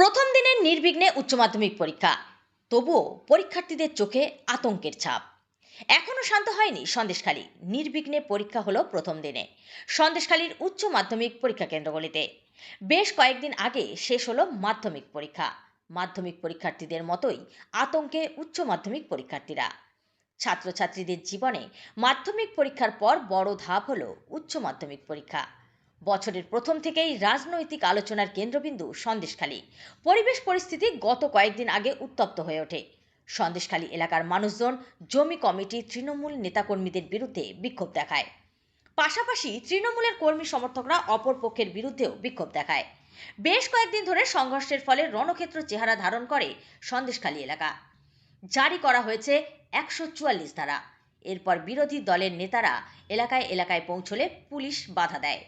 প্রথম দিনের নির্বিঘ্নে উচ্চ মাধ্যমিক পরীক্ষা। তবুও পরীক্ষার্থীদের চোখে আতঙ্কের ছাপ। এখনও শান্ত হয়নি সন্দেশখালী। নির্বিঘ্নে পরীক্ষা হলো প্রথম দিনে। সন্দেশখালীর উচ্চ মাধ্যমিক পরীক্ষা কেন্দ্রগুলিতে। বেশ কয়েকদিন আগে শেষ হলো মাধ্যমিক পরীক্ষা। মাধ্যমিক পরীক্ষার্থীদের মতোই আতঙ্কে উচ্চ মাধ্যমিক পরীক্ষার্থীরা। ছাত্রছাত্রীদের জীবনে মাধ্যমিক পরীক্ষার পর বড় ধাপ হলো উচ্চ মাধ্যমিক পরীক্ষা। বছরের প্রথম থেকেই রাজনৈতিক আলোচনার কেন্দ্রবিন্দু সন্দেশখালী। পরিবেশ পরিস্থিতি গত কয়েকদিন আগে উত্তপ্ত হয়ে ওঠে। সন্দেশখালী এলাকার মানুষজন জমি কমিটি তৃণমূল নেতাকর্মীদের বিরুদ্ধে বিক্ষোভ দেখায়। পাশাপাশি তৃণমূলের কর্মী সমর্থকরা অপর পক্ষের বিরুদ্ধেও বিক্ষোভ দেখায়। বেশ কয়েকদিন ধরে সংঘর্ষের ফলে রণক্ষেত্র চেহারা ধারণ করে সন্দেশখালী এলাকা। জারি করা হয়েছে একশো চুয়াল্লিশ ধারা। এরপর বিরোধী দলের নেতারা এলাকায় এলাকায় পৌঁছলে পুলিশ বাধা দেয়।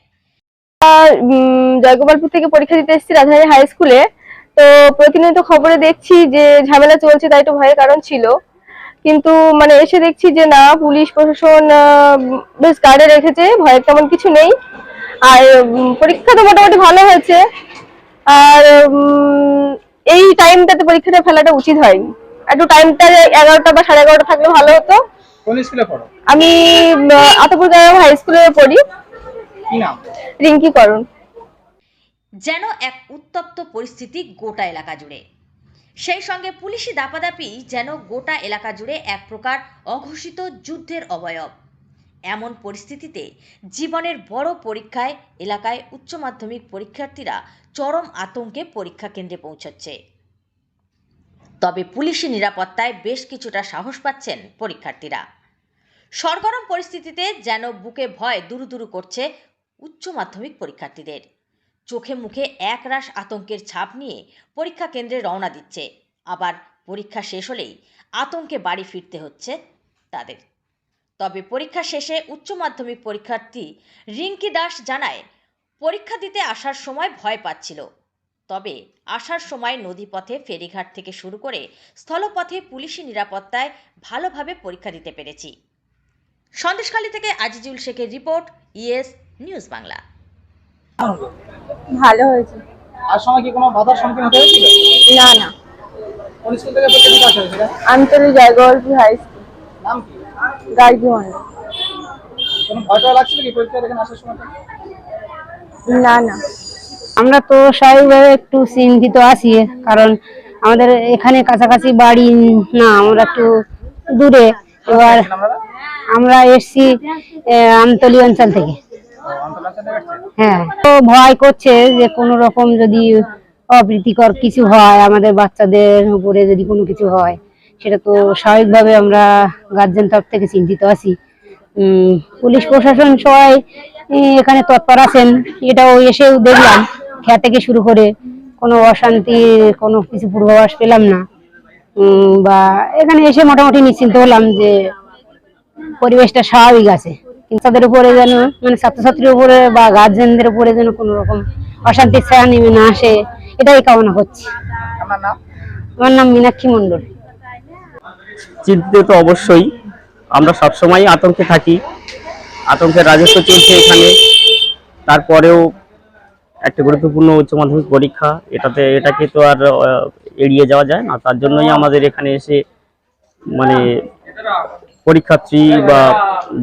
জয়গোপালপুর থেকে পরীক্ষা দিতে এসেছি রাজধানী হাই স্কুলে তো প্রতিনিয়ত খবরে দেখছি যে ঝামেলা চলছে তাই একটু ভয়ের কারণ ছিল। কিন্তু মানে এসে দেখছি যে না পুলিশ প্রশাসন বেশ গার্ডে রেখেছে ভয়ের তেমন কিছু নেই। আর পরীক্ষা তো মোটামুটি ভালো হয়েছে। আর এই টাইমটাতে পরীক্ষাটা ফেলাটা উচিত হয়নি। একটু টাইমটা এগারোটা বা সাড়ে এগারোটা থাকলে ভালো হতো। আমি আতপুর গ্রাম হাই স্কুলে পড়ি। রিঙ্কি করণ যেন এক উত্তপ্ত পরিস্থিতি গোটা এলাকা জুড়ে। সেই সঙ্গে পুলিশি দাপাদাপি যেন গোটা এলাকা জুড়ে এক প্রকার অঘোষিত যুদ্ধের অবয়ব। এমন পরিস্থিতিতে জীবনের বড় পরীক্ষায় এলাকায় উচ্চ মাধ্যমিক পরীক্ষার্থীরা চরম আতঙ্কে পরীক্ষা কেন্দ্রে পৌঁছচ্ছে। তবে পুলিশি নিরাপত্তায় বেশ কিছুটা সাহস পাচ্ছেন পরীক্ষার্থীরা। সরগরম পরিস্থিতিতে যেন বুকে ভয় দুরু দুরু করছে উচ্চ মাধ্যমিক পরীক্ষার্থীদের। চোখে মুখে এক একরাশ আতঙ্কের ছাপ নিয়ে পরীক্ষা কেন্দ্রে রওনা দিচ্ছে। আবার পরীক্ষা শেষ হলেই আতঙ্কে বাড়ি ফিরতে হচ্ছে তাদের। তবে পরীক্ষা শেষে উচ্চ মাধ্যমিক পরীক্ষার্থী রিঙ্কি দাস জানায়, পরীক্ষা দিতে আসার সময় ভয় পাচ্ছিল। তবে আসার সময় নদীপথে, ফেরিঘাট থেকে শুরু করে স্থলপথে পুলিশি নিরাপত্তায় ভালোভাবে পরীক্ষা দিতে পেরেছি। সন্দেশখালী থেকে আজিজুল শেখের রিপোর্ট, ইএস নিউজ বাংলা। ভালো হয়েছে। আর সময় কি কোনো বাধার সম্মুখীন হতে হয়েছিল? না না। কোন স্কুল থেকে পরীক্ষা দিতে আসা হয়েছিল? আমি তো হাই স্কুল। নাম কি? গার্গী মন্ডল কোনো ভয় লাগছিল কি পরীক্ষা এখানে আসার সময়? না না। আমরা তো স্বাভাবিকভাবে একটু চিন্তিত আছি কারণ আমাদের এখানে কাছাকাছি বাড়ি না আমরা একটু দূরে। এবার আমরা এসছি আমতলি অঞ্চল থেকে। হ্যাঁ। তো ভয় করছে যে কোনো রকম যদি অপ্রীতিকর কিছু হয় আমাদের বাচ্চাদের উপরে যদি কোনো কিছু হয়, সেটা তো স্বাভাবিকভাবে আমরা গার্জেন তরফ থেকে চিন্তিত আছি। পুলিশ প্রশাসন সবাই এখানে তৎপর আছেন। এটাও এসেও দেখলাম, খেয়া থেকে শুরু করে কোনো অশান্তি, কোনো কিছু পূর্বাভাস পেলাম না। বা এখানে এসে মোটামুটি নিশ্চিন্ত হলাম যে পরিবেশটা স্বাভাবিক আছে। তাদের উপরে যেন মানে ছাত্রছাত্রীর উপরে বা গার্জেনদের উপরে যেন কোনো রকম অশান্তির ছায়া নেমে না আসে এটাই কামনা করছি। আমার নাম? মীনাক্ষী মণ্ডল। চিন্তিত তো অবশ্যই। আমরা সবসময় আতঙ্কে থাকি। আতঙ্কের রাজত্ব চলছে এখানে। তারপরেও একটা গুরুত্বপূর্ণ উচ্চ মাধ্যমিক পরীক্ষা। এটাতে এটাকে তো আর এড়িয়ে যাওয়া যায় না। তার জন্যই আমাদের এখানে এসে মানে পরীক্ষার্থী বা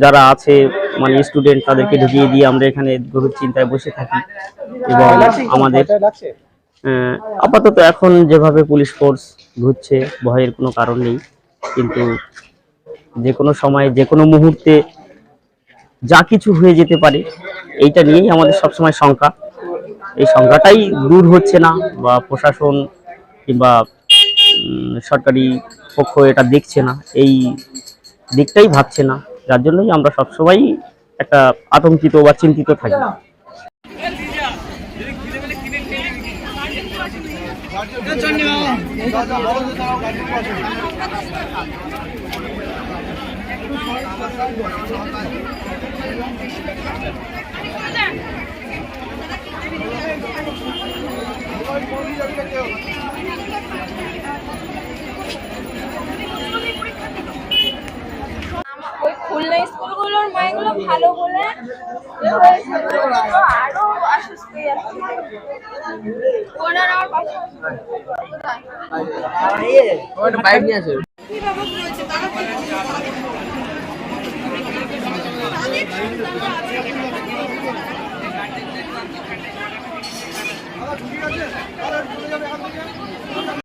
যারা আছে মানে স্টুডেন্ট তাদেরকে ঢুকিয়ে দিয়ে আমরা এখানে গভীর চিন্তায় বসে থাকি। এবং? আমাদের আপাতত এখন যেভাবে পুলিশ ফোর্স ঘুরছে, ভয়ের কোনো কারণ নেই। কিন্তু যে কোনো সময়, যে কোনো মুহূর্তে যা কিছু হয়ে যেতে পারে, এইটা নিয়েই আমাদের সবসময় শঙ্কা। এই শঙ্কাটাই দূর হচ্ছে না বা প্রশাসন কিংবা সরকারি পক্ষ এটা দেখছে না। এই দিকটাই ভাবছে না। যার জন্যই আমরা সবসময় একটা আতঙ্কিত বা চিন্তিত থাকি। ভালো বলে আরও অসুস্থ হয়ে যাচ্ছে ওনার আমার পাশে বাইক নিয়ে আসে ঠিক আছে